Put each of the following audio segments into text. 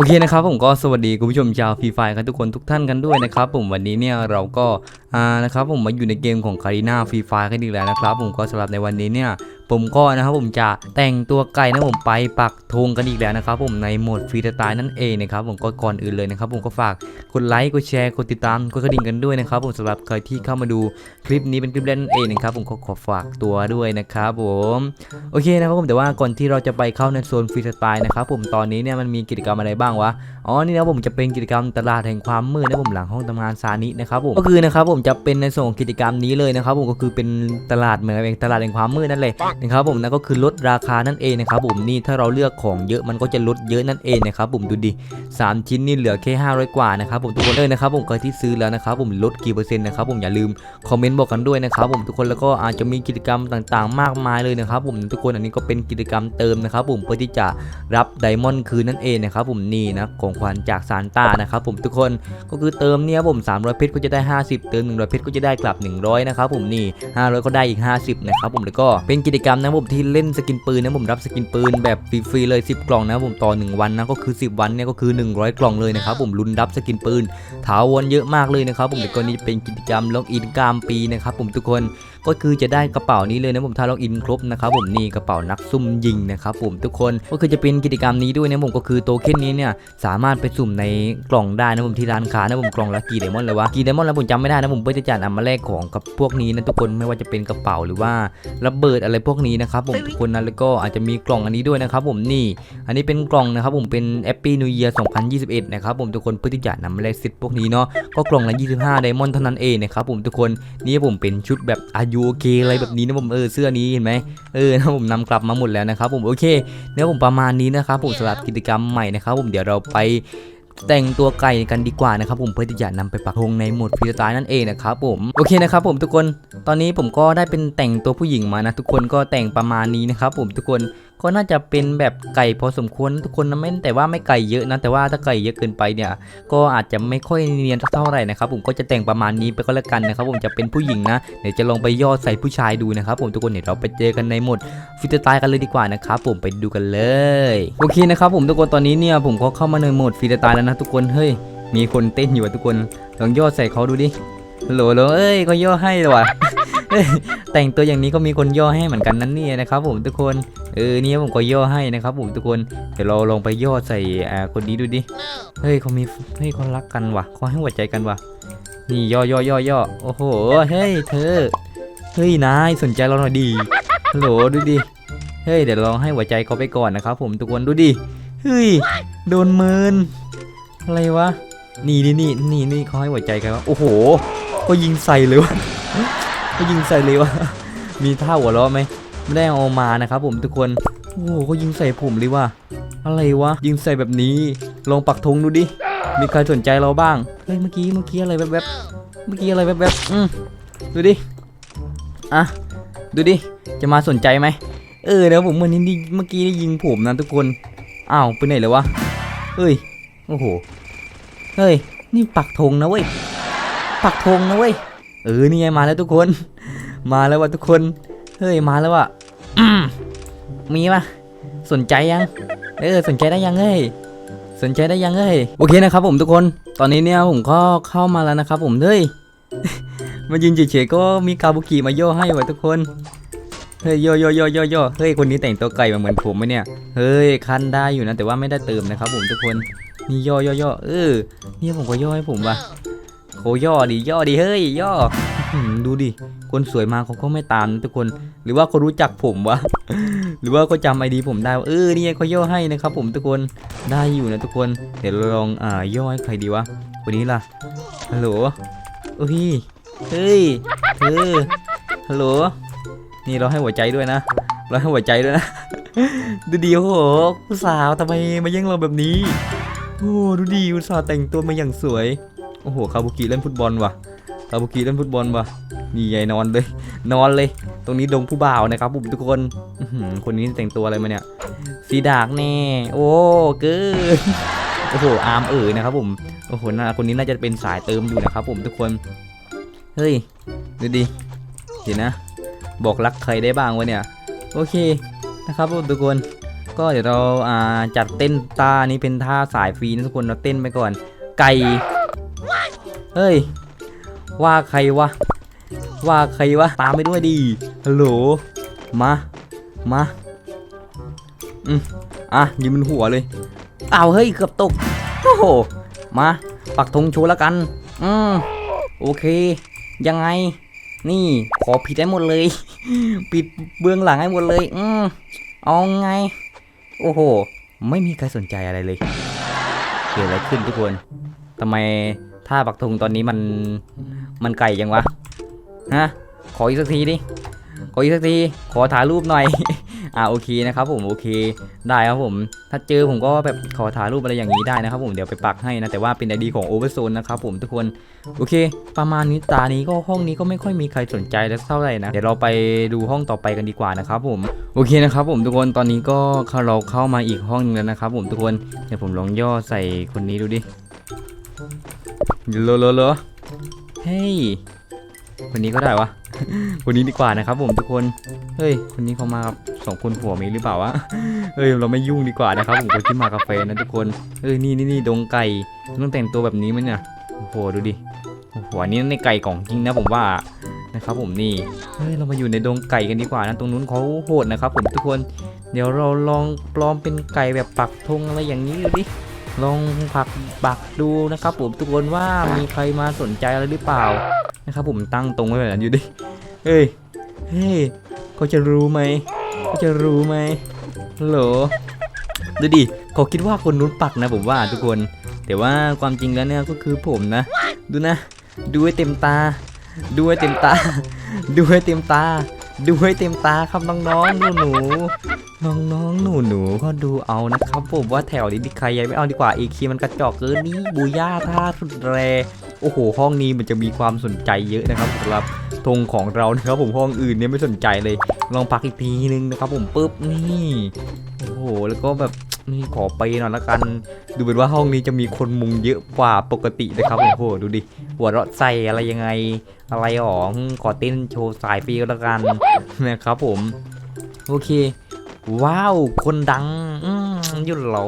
โอเคนะครับผมก็สวัสดีคุณผู้ชมชาวฟรีไฟกันทุกคนทุกท่านกันด้วยนะครับผมวันนี้เนี่ยเราก็ อ่านะครับผมมาอยู่ในเกมของคาริน่าฟรีไฟกันอีกแล้วนะครับ ผมก็สำหรับในวันนี้เนี่ย ผมก็นะครับผมจะแต่งตัวไก่นะผมไปปักธงกันอีกแล้วนะครับผมในโหมดฟรีสไตล์นั่นเองนะครับผมก็ก่อนอื่นเลยนะครับ ผมก็ฝากกดไลค์กดแชร์กดติดตามกดกระดิ่งกันด้วยนะครับ ผมสำหรับใครที่เข้ามาดูคลิปนี้เป็นคลิปแรกนั่นเองนะครับผมก็ขอฝากตัวด้วยนะครับผมโอเคนะครับผมแต่ว่าก่อนที่เราจะไปเข้าในโซนฟรีสไตล์นะครับผมตอนนี้เนี่ยมันมีกิจกรรมอะไรบ้างวะอ๋อนี่นะผมจะเป็นกิจกรรมตลาดแห่งความมืดนะผมหลังห้องทำงานซานินะครับผมก็คือนะครับผมจะเป็นในส่วนของกิจกรรมนี้เลยนะครับผมก็คือเป็นตลาดเหมือนกับตลาดแห่งความมืดนั่นเลยนะครับผมนั่นก็คือลดราคานั่นเองนะครับผมนี่ถ้าเราเลือกของเยอะมันก็จะลดเยอะนั่นเองนะครับผมดูดิสามชิ้นนี่เหลือแค่500 กว่านะครับผมทุกคนเลยนะครับผมใครที่ซื้อแล้วนะครับผมลดกี่เปอร์เซ็นต์นะครับผมอย่าลืมคอมเมนต์บอกกันด้วยนะครับผมทุกคนแล้วก็อาจจะมีกิจกรรมต่างๆ มากมายเลยนะครับผมทุกคนอันนี้ก็เป็นกิจกรรมเติมนะครับผมเพื่อที่จะรับไดมอนด์คืนนั่นเองนะครับผมนี่นะของขวัญจากซานต้านะครับผมทุกคนก็คือเติมเนี่ยผม300เพชรก็จะได้ 50 เติม100เพชรก็จะได้กลับ 100 นะครับผมนี่ 500 ก็ได้อีก 50 นะครับผมแล้วก็เป็นกิจกรรมนะผมที่เล่นสกินปืนนะผมรับสกินปืนแบบฟรีๆเลย 10 กล่องนะผมต่อ 1 วันนะก็คือ 10 วันเนี่ยก็คือ 100 กล่องเลยนะครับผมลุ้นรับสกินปืนถาวรเยอะมากเลยนะครับผมแล้วก็นี่เป็นกิจกรรมล็อกอินกลามปีนะครับผมทุกคน ก็คือจะได้กระเป๋านี้เลยนะผมถ้าล็อกอินครบนะครับผมนี่กระเป๋านักซุ่มยิงนะครับผมทุกคนก็คือจะเป็นกิจกรรมนี้ด้วยนะผมก็คือโตเค็นนี้เนี่ยสามารถไปสุ่มในกล่องได้นะผมที่ร้านค้านะผมกล่องละกี่ไดมอนด์เลยวะกี่ไดมอนด์แล้วผมจำไม่ได้นะผมเพื่อจะจัดนำมาแลกของกับพวกนี้นะทุกคนไม่ว่าจะเป็นกระเป๋าหรือว่าระเบิดอะไรพวกนี้นะครับผมทุกคนนะแล้วก็อาจจะมีกล่องอันนี้ด้วยนะครับผมนี่ อันนี้เป็นกล่องนะครับผมเป็นแอปปี้นิวเยียร์2021 นะครับผมทุกคนเพื่อที่จะนำมาแลกสิทธิ์พวกนี้เนาะก็กล่องละ 25 ไดมอนด์เท่านั้นเองนะครับผมทุกคนนี่ผมเป็นชุดแบบอายูโอเคอะไรแบบนี้นะผมเออเสื้อนี้เห็นไหมเออนะผมนำกลับมาหมดแล้วนะครับผมโอเคเนี่ยผมประมาณนี้นะครับผมสำหรับกิจกรรมใหม่นะครับผมเดี๋ยวเราไปแต่งตัวไก่กันดีกว่านะครับผมเพื่อที่จะนำไปปักธงในโหมดฟรีสไตล์นั่นเองนะครับผมโอเคนะครับผมทุกคนตอนนี้ผมก็ได้เป็นแต่งตัวผู้หญิงมานะทุกคนก็แต่งประมาณนี้นะครับผมทุกคน ก็น่าจะเป็นแบบไก่พอสมควรทุกคนนะไม่แต่ว่าไม่ไก่เยอะนะแต่ว่าถ้าไก่เยอะเกินไปเนี่ย ก็อาจจะไม่ค่อยเนียนเท่าไหร่นะครับผมก็จะแต่งประมาณนี้ไปก็แล้วกันนะครับ ผมจะเป็นผู้หญิงนะเดี๋ยวจะลองไปย่อใส่ผู้ชายดูนะครับ ผมทุกคนเดี๋ยวเราไปเจอกันในโหมดฟิตตายกันเลยดีกว่านะครับผมไปดูกันเลยโอเคนะครับผมทุกคนตอนนี้เนี่ยผมก็เข้ามาในโหมดฟิตตายแล้วนะทุกคนเฮ้ยมีคนเต้นอยู่อะทุกคนลองย่อใส่เขาดูดิฮัลโหลฮัลโหลเอ้ยก็ย่อให้เลยว่ะเอ้ยแต่งตัวอย่างนี้ก็มีคนย่อให้เหมือนกันนั่นเนี่ยนะครับผมทุกคน เออเนี่ยผมก็ย่อให้นะครับผมทุกคนเดี๋ยวเราลองไปย่อใส่อ่าคนนี้ดูดิเฮ้ยเขามีเฮ้ยเขารักกันว่ะเขาให้หัวใจกันว่ะ นี่ย่อย่อย่อย่อโอ้โหเฮ้ยเธอเฮ้ยนายสนใจเราหน่อยดีฮัลโหลดูดิเฮ้ยเดี๋ยวลองให้หัวใจเขาไปก่อนนะครับ ผมทุกคนดูดิเฮ้ยโดนเมินอะไรวะนี่นี่นี่นี่นี่เขาให้หัวใจกันวะโอ้โหเขายิงใส่เลยวะเขายิงใส่เลยวะมีท่าหัวเราะไหม ไม่ได้เอามานะครับผมทุกคน โอ้โหเขายิงใส่ผมเลยว่ะ อะไรวะ ยิงใส่แบบนี้ ลองปักธงดูดิ มีใครสนใจเราบ้าง เฮ้ย เมื่อกี้ เมื่อกี้อะไรแวบๆ เมื่อกี้อะไรแวบๆ อืมดูดิ อะ ดูดิ จะมาสนใจไหม เออเดี๋ยวผมเมื่อนี้นี่เมื่อกี้นี่ยิงผมนะทุกคน อ้าว ไปไหนเลยวะ เฮ้ย โอ้โห เฮ้ย นี่ปักธงนะเว้ย ปักธงนะเว้ย เออ นี่ไงมาแล้วทุกคน มาแล้วว่ะทุกคน เฮ้ยมาแล้วอะมีปะสนใจยังเออสนใจได้ยังเอ้ยสนใจได้ยังเอ้ยโอเคนะครับผมทุกคนตอนนี้เนี่ยผมก็เข้ามาแล้วนะครับผมเฮ้ยมายืนเฉยๆก็มีคาบุกิมาโย่ให้ว่ะทุกคนเฮ้ยโยโยโยโยโยเฮ้ยคนนี้แต่งตัวไก่มาเหมือนผมไหมเนี่ยเฮ้ยคันได้อยู่นะแต่ว่าไม่ได้เติมนะครับผมทุกคนนี่ย่อย่อย่เออเนี่ยผมก็โย่ให้ผมว่ะโคย่อดิย่อดิเฮ้ยย่อ หือดูดิ คนสวยมาเขาก็ไม่ตามนะทุกคน หรือว่าเขารู้จักผมวะ หรือว่าเขาจำไอดีผมได้ว่าเออนี่ไงเขาย่อให้นะครับผมทุกคนได้อยู่นะทุกคน เดี๋ยวเราลองอ่าย่อให้ใครดีวะคนนี้ล่ะฮัลโหลเอ้ยเฮ้ยเธอฮัลโหลนี่เราให้หัวใจด้วยนะ เราให้หัวใจด้วยนะ ดูดีโอ้โหผู้สาวทำไมมาแย่งเราแบบนี้โอ้ดูดีอุตส่าห์แต่งตัวมาอย่างสวยโอ้โหคาบุกิเล่นฟุตบอลว่ะ คาบุกิเล่นฟุตบอลว่ะนี่ไงนอนเลย นอนเลย ตรงนี้ดงผู้บ่าวนะครับผมทุกคนคนนี้แต่งตัวอะไรมาเนี่ยสีดากแน่ โอ้เกินโอ้โหอาร์มเอ๋ยนะครับผมโอ้โหน่าคนนี้น่าจะเป็นสายเติมอยู่นะครับผมทุกคนเฮ้ยดูดิเดี๋ยวนะ บอกรักใครได้บ้างวะเนี่ยโอเคนะครับผมทุกคนก็ก็เดี๋ยวเราอ่าจัดเต้นตานี้เป็นท่าสายฟรีนะทุกคนเราเต้นไปก่อน ไก่เฮ้ย ว่าใครวะ ว่าใครวะ ตามไปด้วยดีฮัลโหล มา มา อืมอะยืนบนหัวเลยเอ้าเฮ้ย เกือบตก โอ้โห มา ปักธงโชว์แล้วกัน อืมโอเค ยังไง นี่ ขอผิดให้หมดเลย ปิดเบื้องหลังให้หมดเลย อืมเอาไง โอ้โห ไม่มีใครสนใจอะไรเลย เกิดอะไรขึ้นทุกคนทำไม ท่าปักธงตอนนี้มันมันไก่ยังวะฮะขออีกสักทีดิขออีกสักทีขอถ่ายรูปหน่อย อ่าโอเคนะครับผมโอเคได้ครับผม ถ้าเจอผมก็แบบขอถ่ายรูปอะไรอย่างนี้ได้นะครับผมเดี๋ยวไปปักให้นะแต่ว่าเป็นไอดีของ Overzone นะครับผมทุกคนโอเค ประมาณนี้ตานี้ก็ห้องนี้ก็ไม่ค่อยมีใครสนใจแล้วเท่าไหร่นะเดี๋ยวเราไปดูห้องต่อไปกันดีกว่านะครับผมโอเคนะครับผมทุกคนตอนนี้ก็เข้าเราเข้ามาอีกห้องนึงแล้วนะครับผมทุกคนเดี๋ยวผมลองย่อใส่คนนี้ดูดิ โลโลโลเฮ้ยคนนี้ก็ได้วะ คนนี้ดีกว่านะครับผมทุกคน เฮ้ย คนนี้เขามากับสองคนผัวมีหรือเปล่าวะ เฮ้ย เราไม่ยุ่งดีกว่านะครับผมคนที่มากับแฟนนะทุกคนเอ้ย นี่นี่นี่ดงไก่ต้องแต่งตัวแบบนี้มั้ยเนี่ย โอ้โห ดูดิ โอ้โห อันนี้ในไก่ของจริงนะผมว่า นะครับผมนี่ เฮ้ย เรามาอยู่ในดงไก่กันดีกว่านะ ตรงนู้นเขาโหดนะครับผมทุกคน เดี๋ยวเราลองปลอมเป็นไก่แบบปักธงอะไรอย่างนี้ดูดิ ลองผักปักดูนะครับผมทุกคนว่ามีใครมาสนใจอะไรหรือเปล่านะครับผมตั้งตรงไว้แบบนั้นอยู่ดิเฮ้ยเฮ้ยเขาจะรู้ไหมเขาจะรู้ไหมฮัลโหลดูดิเขาคิดว่าคนนู้นปักนะผมว่าทุกคน แต่ว่าความจริงแล้วเนี่ยก็คือผมนะ ดูนะ ดูให้เต็มตา ดูให้เต็มตา ดูให้เต็มตา ดูให้เต็มตาครับน้องๆหนูห นูน้องๆหนูหนูๆ ก็ดูเอานะครับผมว่าแถวนี้ดิใครยังไม่เอาดีกว่าเอคีมันกระจอกเกินนี่บูย่าท่าสุดแรโอ้โห ห้องนี้มันจะมีความสนใจเยอะนะครับสำหรับธงของเรานะครับผมห้องอื่นเนี่ยไม่สนใจเลย ลองพักอีกทีนึงนะครับผมปุ๊บนี่โอ้โหแล้วก็แบบนี่ขอไปหน่อยละกัน ดูเป็นว่าห้องนี้จะมีคนมุงเยอะกว่าปกตินะครับโอ้โหดูดิหัวเราะใส่อะไรยังไง อะไรหรอขอเต้นโชว์สายฟรีก็แล้วกันนะครับผม โอเค ว้าว คนดังอยุ่นเหลา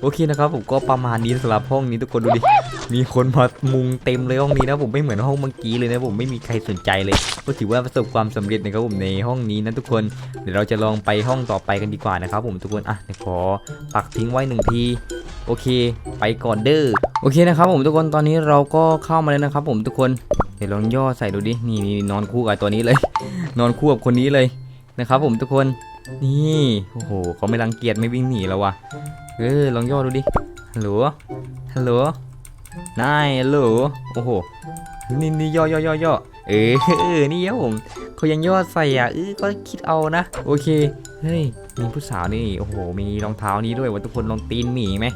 โอเคนะครับ ผมก็ประมาณนี้สำหรับห้องนี้ทุกคนดูดิ มีคนมามุงเต็มเลยห้องนี้นะผมไม่เหมือนห้องเมื่อกี้เลยนะผมไม่มีใครสนใจเลย ก็ถือว่าประสบความสำเร็จนะครับผมในห้องนี้นะทุกคนเดี๋ยวเราจะลองไปห้องต่อไปกันดีกว่านะครับผมทุกคนอะเดี๋ยวขอปักทิ้งไว้หนึ่งทีโอเค ไปก่อนเด้อโอเคนะครับผมทุกคนตอนนี้เราก็เข้ามาแล้วนะครับผมทุกคนเดี๋ยวลองย่อใส่ดูดินี่นอนคู่กับตัวนี้เลย นอนคู่กับคนนี้เลยนะครับผมทุกคน นี่โอ้โหเขาไม่รังเกียจไม่วิ่งหนีแล้ววะเออลองย่อดูดิฮัลโหลฮัลโหลนายฮัลโหลโอ้โหนี่นี่ย่อย่อย่อย่อเออเออนี่ครับผมเขายังย่อใส่อะเออก็คิดเอานะ โอเคเฮ้ยมีผู้สาวนี่โอ้โห มีรองเท้านี้ด้วยว่าทุกคนลองตีนหมีไหม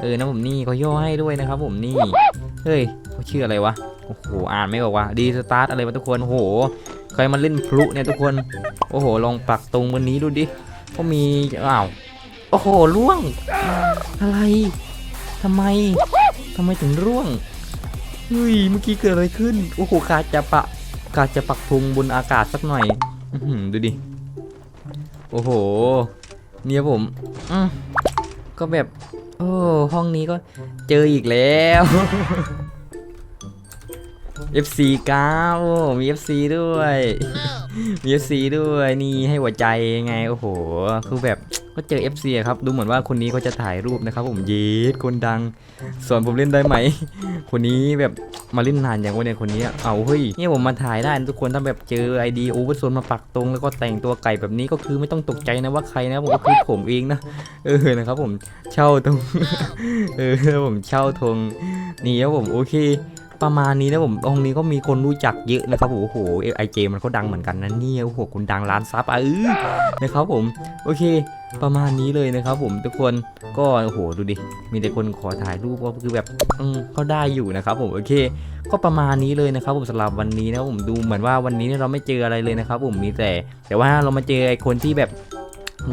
เออนะผมนี่เขาย่อให้ด้วยนะครับ ผมนี่เฮ้ยเขาชื่ออะไรวะโอ้โหอ่านไม่ออกว่ะดีสตาร์ทอะไรวะทุกคนโอ้โห ใครมาเล่นพลุเนี่ยทุกคน โอ้โห ลองปักตรงวันนี้ดูดิเขามี อ้าว โอ้โหล่วง อะไร ทำไม ทำไมถึงร่วงเฮ้ยเมื่อกี้เกิดอะไรขึ้น โอ้โหกาจะปะกาจะปักธงบนอากาศสักหน่อยอืดูดิ โอ้โห เนี่ยผมอืมก็แบบ โอ้ ห้องนี้ก็เจออีกแล้ว FC ก้าวมี FC ด้วย มี FC ด้วยนี่ให้หัวใจไงโอ้โห คือแบบก็เจอ FC ครับ ดูเหมือนว่าคนนี้เขาจะถ่ายรูปนะครับผมเยสคนดังสอนผมเล่นได้ไหม คนนี้แบบมาเล่นนานอย่างวันเนี่ยคนนี้ เอาเฮ้ยเนี่ยผมมาถ่ายได้ทุกคนถ้าแบบเจอไอดีโอเวอร์โซนมาปักตรงแล้วก็แต่งตัวไก่แบบนี้ก็คือไม่ต้องตกใจนะว่าใครนะผมก็คือผมเองนะเออนะครับผมเช่าตรงเออผมเช่าธงนี่ครับผมโอเค ประมาณนี้นะผมองค์นี้ก็มีคนรู้จักเยอะนะครับโอ้โหไอเจมันเขาดังเหมือนกันนะเนี่ยโอ้โหคุณดังล้านซับอะเออนะครับผมโอเค ประมาณนี้เลยนะครับ ผมทุกคนก็โอ้โหดูดิมีแต่คนขอถ่ายรูปก็คือแบบอืมก็ได้อยู่นะครับ ผมโอเค ก็ประมาณนี้เลยนะครับ ผมสำหรับวันนี้นะผมดูเหมือนว่าวันนี้เราไม่เจออะไรเลยนะครับ ผมมีแต่ แต่ว่าเรามาเจอไอคนที่แบบ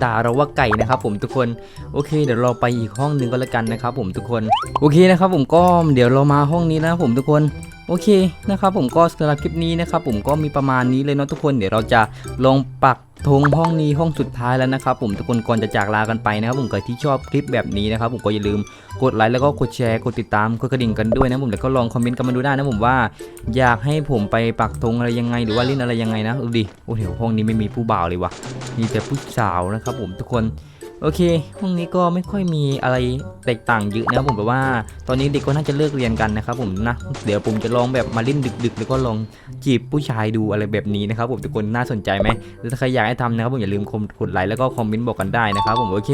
ด่าเราว่าไก่นะครับผมทุกคนโอเค เดี๋ยวเราไปอีกห้องหนึ่งก็แล้วกันนะครับผมทุกคนโอเคนะครับผมก็เดี๋ยวเรามาห้องนี้นะผมทุกคนโอเคนะครับผมก็สำหรับคลิปนี้นะครับผมก็มีประมาณนี้เลยเนาะทุกคนเดี๋ยวเราจะลงปัก ทงห้องนี้ห้องสุดท้ายแล้วนะครับผมทุกคนก่อนจะจากลากันไปนะครับผมใครที่ชอบคลิปแบบนี้นะครับผมก็อย่าลืมกดไลค์แล้วก็กดแชร์กดติดตามกดกระดิ่งกันด้วยนะผมแล้วก็ลองคอมเมนต์กันมาดูได้นะผมว่า อยากให้ผมไปปักธงอะไรยังไงหรือว่าเล่นอะไรยังไงนะดูดิโอ้โหห้องนี้ไม่มีผู้บ่าวเลยวะมีแต่ผู้สาวนะครับผมทุกคน โอเค ห้องนี้ก็ไม่ค่อยมีอะไรแตกต่างเยอะนะผมแบบว่า ตอนนี้เด็กก็น่าจะเลิกเรียนกันนะครับผมนะ เดี๋ยวผมจะลองแบบมาเล่นดึก ๆ แล้วก็ลองจีบผู้ชายดูอะไรแบบนี้นะครับผมทุกคนน่าสนใจไหมแล้วถ้าใครอยากให้ทำนะครับผมอย่าลืมกดไลค์แล้วก็คอมเมนต์บอกกันได้นะครับผมโอเค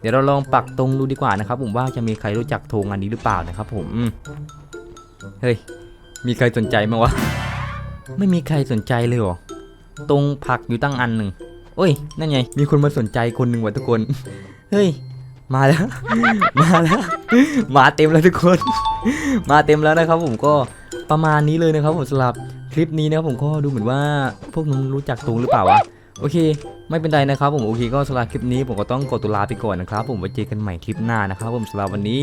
เดี๋ยวเราลองปักตรงดูดีกว่านะครับผมว่าจะมีใครรู้จักธงอันนี้หรือเปล่านะครับผมเฮ้ยมีใครสนใจมั้งวะไม่มีใครสนใจเลยหรอตรงผักอยู่ตั้งอันหนึ่ง โอ้ย นั่นไง มีคนมาสนใจคนหนึ่งว่ะทุกคน เฮ้ย มาแล้ว มาแล้ว มาเต็มแล้วทุกคน มาเต็มแล้วนะครับผมก็ประมาณนี้เลยนะครับผมสำหรับคลิปนี้นะครับผมก็ดูเหมือนว่าพวกน้องรู้จักตรงหรือเปล่าวะ โอเค ไม่เป็นไรนะครับผมโอเคก็สำหรับคลิปนี้ผมก็ต้องขอตัวลาไปก่อนนะครับผมไว้เจอกันใหม่คลิปหน้านะครับผมสำหรับวันนี้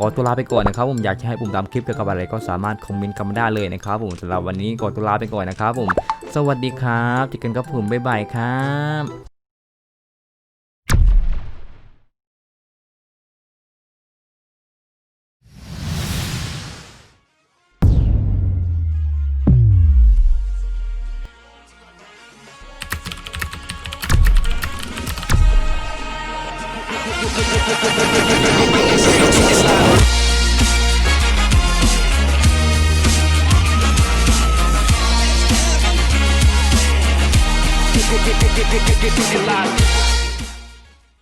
ขอตัวลาไปก่อนนะครับผมอยากให้ผมทำคลิปเกี่ยวกับอะไรก็สามารถคอมเมนต์กันมาได้เลยนะครับผมสำหรับวันนี้ขอตัวลาไปก่อนนะครับผมสวัสดีครับเจอกันครับผมบ๊ายบายครับ